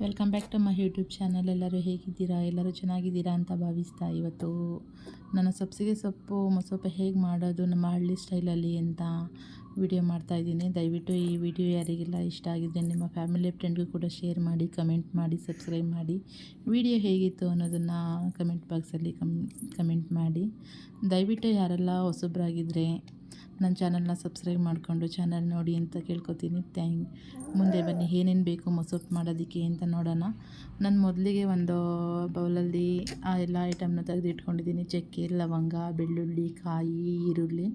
Welcome back to my YouTube channel. ಎಲ್ಲರೂ ಹೇಗಿದ್ದೀರಾ? ಎಲ್ಲರೂ ಚೆನ್ನಾಗಿದ್ದೀರಾ ಅಂತ ಭಾವಿಸ್ತಾ ಇವತ್ತು ನನ್ನ ಸಬ್ಸಿಗೆ ಸೊಪ್ಪು ಮೊಸೊಪ್ಪು ಹೇಗೆ ಮಾಡೋದು, ನಮ್ಮ ಹಳ್ಳಿ ಸ್ಟೈಲಲ್ಲಿ ಅಂತ ವಿಡಿಯೋ ಮಾಡ್ತಾ ಇದ್ದೀನಿ. ದಯವಿಟ್ಟು ಈ ವಿಡಿಯೋ ಯಾರಿಗೆಲ್ಲ ಇಷ್ಟ ಆಗಿದೆ, ನಿಮ್ಮ ಫ್ಯಾಮಿಲಿ ಫ್ರೆಂಡ್ಗೂ ಕೂಡ ಶೇರ್ ಮಾಡಿ, ಕಮೆಂಟ್ ಮಾಡಿ, ಸಬ್ಸ್ಕ್ರೈಬ್ ಮಾಡಿ. ವಿಡಿಯೋ ಹೇಗಿತ್ತು ಅನ್ನೋದನ್ನು ಕಮೆಂಟ್ ಬಾಕ್ಸಲ್ಲಿ ಕಮ್, ಕಮೆಂಟ್ ಮಾಡಿ. ದಯವಿಟ್ಟು ಯಾರೆಲ್ಲ ಹೊಸಬ್ರಾಗಿದ್ದರೆ ನನ್ನ ಚಾನಲ್ನ ಸಬ್ಸ್ಕ್ರೈಬ್ ಮಾಡಿಕೊಂಡು ಚಾನಲ್ ನೋಡಿ ಅಂತ ಕೇಳ್ಕೊತೀನಿ. ಥ್ಯಾಂಕ್, ಮುಂದೆ ಬನ್ನಿ. ಏನೇನು ಬೇಕು ಮೊಸೊಪ್ಪು ಮಾಡೋದಕ್ಕೆ ಅಂತ ನೋಡೋಣ. ನಾನು ಮೊದಲಿಗೆ ಒಂದು ಬೌಲಲ್ಲಿ ಆ ಎಲ್ಲ ಐಟಮ್ನ ತೆಗೆದಿಟ್ಕೊಂಡಿದ್ದೀನಿ. ಚಕ್ಕೆ, ಲವಂಗ, ಬೆಳ್ಳುಳ್ಳಿ, ಕಾಯಿ, ಈರುಳ್ಳಿ.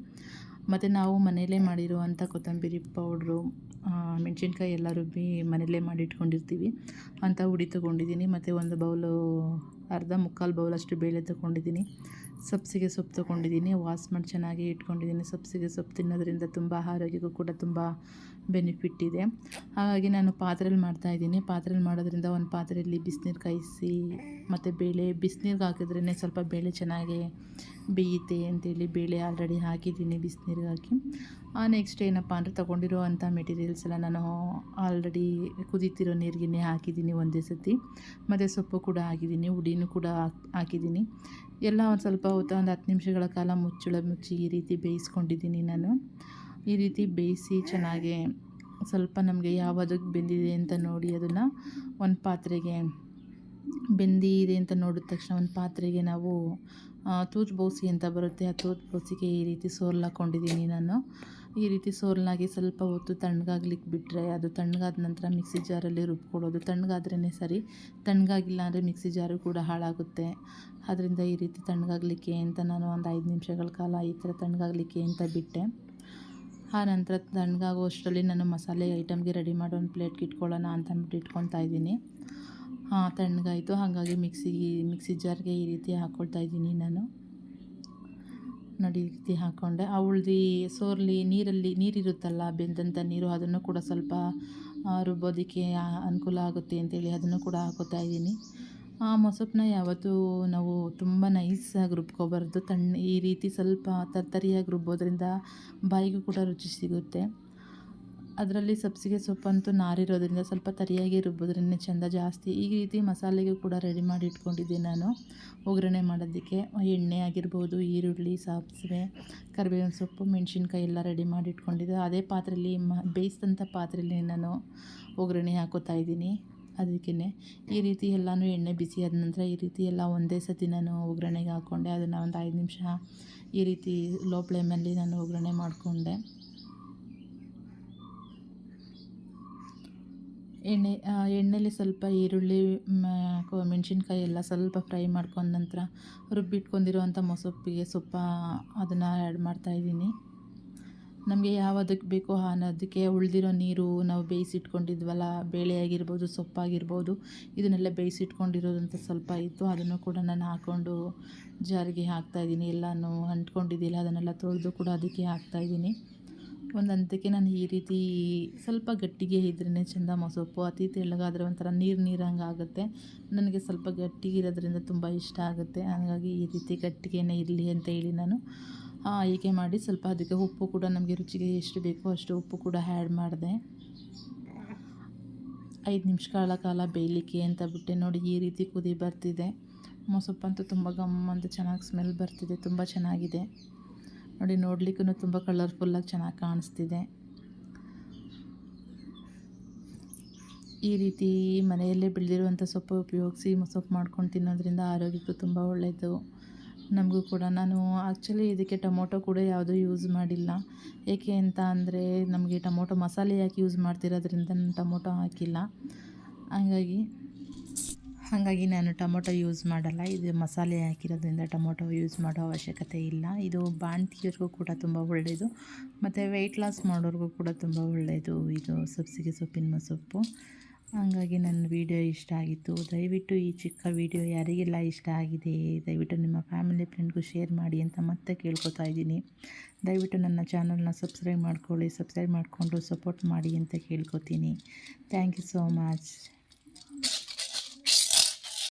ಮತ್ತು ನಾವು ಮನೆಯಲ್ಲೇ ಮಾಡಿರುವಂಥ ಕೊತ್ತಂಬರಿ ಪೌಡ್ರು ಮೆಣಸಿನ್ಕಾಯಿ ಎಲ್ಲ ರುಬ್ಬಿ ಮನೆಯಲ್ಲೇ ಮಾಡಿಟ್ಕೊಂಡಿರ್ತೀವಿ. ಅಂತ ಹುಡಿ ತೊಗೊಂಡಿದ್ದೀನಿ. ಮತ್ತು ಒಂದು ಬೌಲು ಅರ್ಧ ಮುಕ್ಕಾಲು ಬೌಲಷ್ಟು ಬೇಳೆ ತೊಗೊಂಡಿದ್ದೀನಿ. ಸಬ್ಸಿಗೆ ಸೊಪ್ಪು ತೊಗೊಂಡಿದ್ದೀನಿ. ವಾಶ್ ಮಾಡಿ ಚೆನ್ನಾಗಿ ಇಟ್ಕೊಂಡಿದ್ದೀನಿ. ಸಬ್ಸಿಗೆ ಸೊಪ್ಪು ತಿನ್ನೋದ್ರಿಂದ ತುಂಬ ಆರೋಗ್ಯಕ್ಕೂ ಕೂಡ ತುಂಬ ಬೆನಿಫಿಟ್ ಇದೆ. ಹಾಗಾಗಿ ನಾನು ಪಾತ್ರೆಯಲ್ಲಿ ಮಾಡ್ತಾಯಿದ್ದೀನಿ ಪಾತ್ರೆಯಲ್ಲಿ ಮಾಡೋದ್ರಿಂದ ಒಂದು ಪಾತ್ರೆಯಲ್ಲಿ ಬಿಸಿನೀರು ಕಾಯಿಸಿ ಮತ್ತು ಬೇಳೆ ಬಿಸಿನೀರಿಗೆ ಹಾಕಿದ್ರೇ ಸ್ವಲ್ಪ ಬೇಳೆ ಚೆನ್ನಾಗಿ ಬೇಯುತ್ತೆ ಅಂತೇಳಿ ಬೇಳೆ ಆಲ್ರೆಡಿ ಹಾಕಿದ್ದೀನಿ ಬಿಸಿನೀರಿಗೆ ಹಾಕಿ ನೆಕ್ಸ್ಟ್ ಏನಪ್ಪ ಅಂದರೆ ತೊಗೊಂಡಿರೋ ಮೆಟೀರಿಯಲ್ಸ್ ಎಲ್ಲ ನಾನು ಆಲ್ರೆಡಿ ಕುದೀತಿರೋ ನೀರಿಗೆ ಹಾಕಿದ್ದೀನಿ ಒಂದೇ ಸತಿ. ಮತ್ತು ಸೊಪ್ಪು ಕೂಡ ಹಾಕಿದ್ದೀನಿ. ಹುಡಿನೂ ಕೂಡ ಹಾಕಿದ್ದೀನಿ. ಎಲ್ಲ ಒಂದು ಸ್ವಲ್ಪ ಹೊತ್ತು ಒಂದು ಹತ್ತು ನಿಮಿಷಗಳ ಕಾಲ ಮುಚ್ಚಳ ಮುಚ್ಚಿ ಈ ರೀತಿ ಬೇಯಿಸ್ಕೊಂಡಿದ್ದೀನಿ ನಾನು. ಈ ರೀತಿ ಬೇಯಿಸಿ ಚೆನ್ನಾಗಿ ಸ್ವಲ್ಪ ನಮಗೆ ಯಾವದಕ್ಕೆ ಬೆಂದಿದೆ ಅಂತ ನೋಡಿ ಅದನ್ನು ಒಂದು ಪಾತ್ರೆಗೆ ಬೆಂದಿದೆ ಅಂತ ನೋಡಿದ ತಕ್ಷಣ ಒಂದು ಪಾತ್ರೆಗೆ ನಾವು ತೂಜ್ ಬೋಸಿ ಅಂತ ಬರುತ್ತೆ. ಆ ತೂಜ್ ಬೋಸಿಗೆ ಈ ರೀತಿ ಸೋಲ್ ಹಾಕ್ಕೊಂಡಿದ್ದೀನಿ ನಾನು. ಈ ರೀತಿ ಸೋರ್ಲಾಗಿ ಸ್ವಲ್ಪ ಹೊತ್ತು ತಣ್ಣಗಾಗ್ಲಿಕ್ಕೆ ಬಿಟ್ಟರೆ ಅದು ತಣ್ಣಗಾದ ನಂತರ ಮಿಕ್ಸಿ ಜಾರಲ್ಲಿ ರುಬ್ಕೊಡೋದು ತಣ್ಣಗಾದ್ರೇ ಸರಿ, ತಣ್ಣಗಾಗಿಲ್ಲ ಅಂದರೆ ಮಿಕ್ಸಿ ಜಾರು ಕೂಡ ಹಾಳಾಗುತ್ತೆ. ಅದರಿಂದ ಈ ರೀತಿ ತಣ್ಣಗಾಗಲಿಕ್ಕೆ ಅಂತ ನಾನು ಒಂದು ಐದು ನಿಮಿಷಗಳ ಕಾಲ ಈ ಥರ ತಣ್ಣಗಾಗಲಿಕ್ಕೆ ಅಂತ ಬಿಟ್ಟೆ. ಆ ನಂತರ ತಣ್ಣಗಾಗೋ ಅಷ್ಟರಲ್ಲಿ ನಾನು ಮಸಾಲೆ ಐಟಮ್ಗೆ ರೆಡಿ ಮಾಡೋ ಒಂದು ಪ್ಲೇಟ್ಗೆ ಇಟ್ಕೊಳ್ಳೋಣ ಅಂತ ಅಂದ್ಬಿಟ್ಟು ಇಟ್ಕೊತಾ ಇದ್ದೀನಿ. ತಣ್ಣಗಾಯಿತು. ಹಾಗಾಗಿ ಮಿಕ್ಸಿಗೆ, ಮಿಕ್ಸಿ ಜಾರ್ಗೆ ಈ ರೀತಿ ಹಾಕ್ಕೊಳ್ತಾ ಇದ್ದೀನಿ ನಾನು. ನೋಡಿ, ಈ ರೀತಿ ಹಾಕ್ಕೊಂಡೆ ಆ ಉಳ್ದು ಸೋರ್ಲಿ ನೀರಲ್ಲಿ, ನೀರಿರುತ್ತಲ್ಲ ಬೆಂದಂಥ ನೀರು, ಅದನ್ನು ಕೂಡ ಸ್ವಲ್ಪ ರುಬ್ಬೋದಕ್ಕೆ ಅನುಕೂಲ ಆಗುತ್ತೆ ಅಂತೇಳಿ ಅದನ್ನು ಕೂಡ ಹಾಕೋತಾ ಇದ್ದೀನಿ. ಆ, ಮೊಸಪ್ಪನ್ನ ಯಾವತ್ತೂ ನಾವು ತುಂಬ ನೈಸಾಗಿ ರುಬ್ಕೋಬಾರ್ದು. ತಣ್ಣ, ಈ ರೀತಿ ಸ್ವಲ್ಪ ತರ್ತರಿಯಾಗಿ ರುಬ್ಬೋದ್ರಿಂದ ಬಾಯಿಗೂ ಕೂಡ ರುಚಿ ಸಿಗುತ್ತೆ. ಅದರಲ್ಲಿ ಸಬ್ಸಿಗೆ ಸೊಪ್ಪಂತೂ ನಾರಿರೋದ್ರಿಂದ ಸ್ವಲ್ಪ ತರಿಯಾಗಿ ರುಬ್ಬೋದ್ರಿಂದ ಚೆಂದ ಜಾಸ್ತಿ. ಈ ರೀತಿ ಮಸಾಲೆಗೂ ಕೂಡ ರೆಡಿ ಮಾಡಿ ಇಟ್ಕೊಂಡಿದ್ದೀನಿ ನಾನು. ಒಗ್ಗರಣೆ ಮಾಡೋದಕ್ಕೆ ಎಣ್ಣೆ ಆಗಿರ್ಬೋದು, ಈರುಳ್ಳಿ, ಸಾಸಿವೆ, ಕರಿಬೇವಿನ ಸೊಪ್ಪು, ಮೆಣಸಿನ್ಕಾಯಿ ಎಲ್ಲ ರೆಡಿ ಮಾಡಿ ಇಟ್ಕೊಂಡಿದ್ದೆ. ಅದೇ ಪಾತ್ರೆಯಲ್ಲಿ ಮ ಬೇಯಿಸಿದಂಥ ಪಾತ್ರೆಯಲ್ಲಿ ನಾನು ಒಗ್ಗರಣೆ ಹಾಕೋತಾ ಇದ್ದೀನಿ ಅದಕ್ಕೇ ಈ ರೀತಿ ಎಲ್ಲನೂ ಎಣ್ಣೆ ಬಿಸಿ ಆದ ನಂತರ ಈ ರೀತಿ ಎಲ್ಲ ಒಂದೇ ಸತಿ ನಾನು ಒಗ್ಗರಣೆಗೆ ಹಾಕ್ಕೊಂಡೆ ಅದನ್ನು ಒಂದು ಐದು ನಿಮಿಷ ಈ ರೀತಿ ಲೋ ಫ್ಲೇಮಲ್ಲಿ ನಾನು ಒಗ್ಗರಣೆ ಮಾಡಿಕೊಂಡೆ. ಎಣ್ಣೆ ಎಣ್ಣೆಲಿ ಸ್ವಲ್ಪ ಈರುಳ್ಳಿ ಮೆಣಸಿನ್ಕಾಯಿ ಎಲ್ಲ ಸ್ವಲ್ಪ ಫ್ರೈ ಮಾಡ್ಕೊಂಡ ನಂತರ ರುಬ್ಬಿಟ್ಕೊಂಡಿರುವಂಥ ಮೊಸಪ್ಪಿಗೆ ಸೊಪ್ಪ ಅದನ್ನು ಆ್ಯಡ್ ಮಾಡ್ತಾಯಿದ್ದೀನಿ ನಮಗೆ ಯಾವದಕ್ಕೆ ಬೇಕೋ ಅನ್ನೋದಕ್ಕೆ ಉಳಿದಿರೋ ನೀರು ನಾವು ಬೇಯಿಸಿಟ್ಕೊಂಡಿದ್ವಲ್ಲ ಬೇಳೆ ಆಗಿರ್ಬೋದು ಸೊಪ್ಪಾಗಿರ್ಬೋದು, ಇದನ್ನೆಲ್ಲ ಬೇಯಿಸಿಟ್ಕೊಂಡಿರೋದಂತ ಸ್ವಲ್ಪ ಇತ್ತು. ಅದನ್ನು ಕೂಡ ನಾನು ಹಾಕ್ಕೊಂಡು ಜಾರಿಗೆ ಹಾಕ್ತಾಯಿದ್ದೀನಿ ಎಲ್ಲನೂ ಅಂಟ್ಕೊಂಡಿದ್ದಿಲ್ಲ, ಅದನ್ನೆಲ್ಲ ತೊಳೆದು ಕೂಡ ಅದಕ್ಕೆ ಹಾಕ್ತಾಯಿದ್ದೀನಿ ಒಂದು ಹಂತಕ್ಕೆ ನಾನು ಈ ರೀತಿ ಸ್ವಲ್ಪ ಗಟ್ಟಿಗೆ ಇದ್ರೇ ಚೆಂದ ಮೊಸೊಪ್ಪು ಅತಿ ತೆಳ್ಳಗಾದರೆ ಒಂಥರ ನೀರು ನೀರಂಗೆ ಆಗುತ್ತೆ. ನನಗೆ ಸ್ವಲ್ಪ ಗಟ್ಟಿಗೆ ಇರೋದ್ರಿಂದ ತುಂಬ ಇಷ್ಟ ಆಗುತ್ತೆ. ಹಾಗಾಗಿ ಈ ರೀತಿ ಗಟ್ಟಿಗೆನೇ ಇರಲಿ ಅಂತ ಹೇಳಿ ನಾನು ಹೀಗೆ ಮಾಡಿ ಸ್ವಲ್ಪ ಅದಕ್ಕೆ ಉಪ್ಪು ಕೂಡ ನಮಗೆ ರುಚಿಗೆ ಎಷ್ಟು ಬೇಕೋ ಅಷ್ಟು ಉಪ್ಪು ಕೂಡ ಆ್ಯಡ್ ಮಾಡಿದೆ. ಐದು ನಿಮಿಷಗಳ ಕಾಲ ಬೇಯಲಿಕ್ಕೆ ಅಂತ ಬಿಟ್ಟೆ. ನೋಡಿ ಈ ರೀತಿ ಕುದಿ ಬರ್ತಿದೆ. ಮೊಸೊಪ್ಪಂತೂ ತುಂಬ ಗಮ್ ಅಂತ ಚೆನ್ನಾಗಿ ಸ್ಮೆಲ್ ಬರ್ತಿದೆ. ತುಂಬ ಚೆನ್ನಾಗಿದೆ. ನೋಡಿ ನೋಡ್ಲಿಕ್ಕೂ ತುಂಬ ಕಲರ್ಫುಲ್ಲಾಗಿ ಚೆನ್ನಾಗಿ ಕಾಣಿಸ್ತಿದೆ. ಈ ರೀತಿ ಮನೆಯಲ್ಲೇ ಬೆಳೆದಿರುವಂಥ ಸೊಪ್ಪು ಉಪಯೋಗಿಸಿ ಸೊಪ್ಪು ಮಾಡ್ಕೊಂಡು ತಿನ್ನೋದ್ರಿಂದ ಆರೋಗ್ಯಕ್ಕೂ ತುಂಬ ಒಳ್ಳೆಯದು ನಮಗೂ ಕೂಡ, ನಾನು ಆ್ಯಕ್ಚುಲಿ ಇದಕ್ಕೆ ಟೊಮೊಟೊ ಕೂಡ ಯಾವುದೂ ಯೂಸ್ ಮಾಡಿಲ್ಲ. ಏಕೆ ಅಂತ ಅಂದರೆ, ನಮಗೆ ಟೊಮೊಟೊ ಮಸಾಲೆ ಯಾಕೆ ಯೂಸ್ ಮಾಡ್ತಿರೋದ್ರಿಂದ ನಾನು ಟೊಮೊಟೊ ಹಾಕಿಲ್ಲ. ಹಾಗಾಗಿ ಹಾಗಾಗಿ ನಾನು ಟೊಮೊಟೊ ಯೂಸ್ ಮಾಡಲ್ಲ. ಇದು ಮಸಾಲೆ ಹಾಕಿರೋದ್ರಿಂದ ಟೊಮೊಟೊ ಯೂಸ್ ಮಾಡೋ ಅವಶ್ಯಕತೆ ಇಲ್ಲ. ಇದು ಬಾಣ್ತಿಯವ್ರಿಗೂ ಕೂಡ ತುಂಬ ಒಳ್ಳೆಯದು ಮತ್ತು ವೆಯ್ಟ್ ಲಾಸ್ ಮಾಡೋರಿಗೂ ಕೂಡ ತುಂಬ ಒಳ್ಳೆಯದು ಇದು ಸಬ್ಸಿಗೆ ಸೊಪ್ಪಿನ ಸೊಪ್ಪು. ಹಾಗಾಗಿ ನನ್ನ ವಿಡಿಯೋ ಇಷ್ಟ ಆಗಿತ್ತು. ದಯವಿಟ್ಟು ಈ ಚಿಕ್ಕ ವೀಡಿಯೋ ಯಾರಿಗೆಲ್ಲ ಇಷ್ಟ ಆಗಿದೆ, ದಯವಿಟ್ಟು ನಿಮ್ಮ ಫ್ಯಾಮಿಲಿ ಫ್ರೆಂಡ್ಗೂ ಶೇರ್ ಮಾಡಿ ಅಂತ ಮತ್ತೆ ಕೇಳ್ಕೊತಾ ಇದ್ದೀನಿ. ದಯವಿಟ್ಟು ನನ್ನ ಚಾನಲ್ನ ಸಬ್ಸ್ಕ್ರೈಬ್ ಮಾಡ್ಕೊಳ್ಳಿ. ಸಬ್ಸ್ಕ್ರೈಬ್ ಮಾಡಿಕೊಂಡು ಸಪೋರ್ಟ್ ಮಾಡಿ ಅಂತ ಕೇಳ್ಕೊತೀನಿ. Thank you so much